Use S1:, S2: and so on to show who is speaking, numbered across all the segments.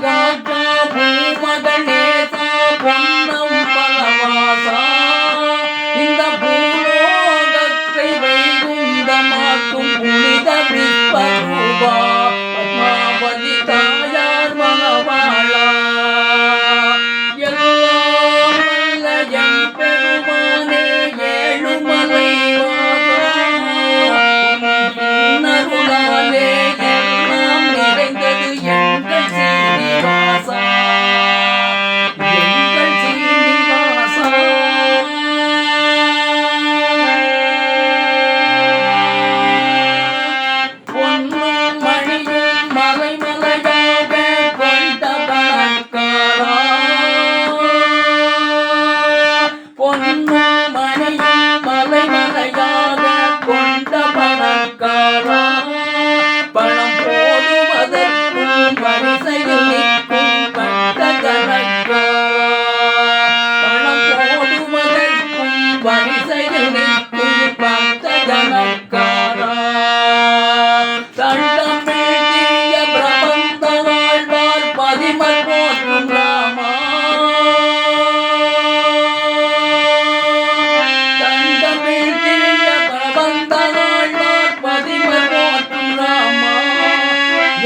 S1: Happy.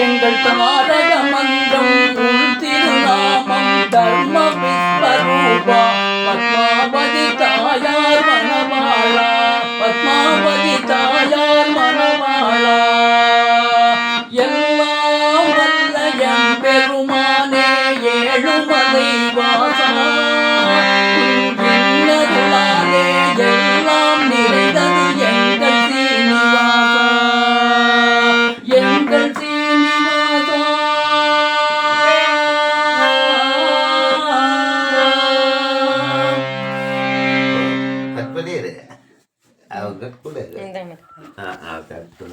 S1: எங்கள் தாரக மந்திரம் திருநாமம் தர்ம விஸ்வரூபா. பத்மாவதி தாயார் மணமாளா பத்மாவதி தாயார்
S2: மன పెట్టుకోలేదు పెట్టుకోలేదు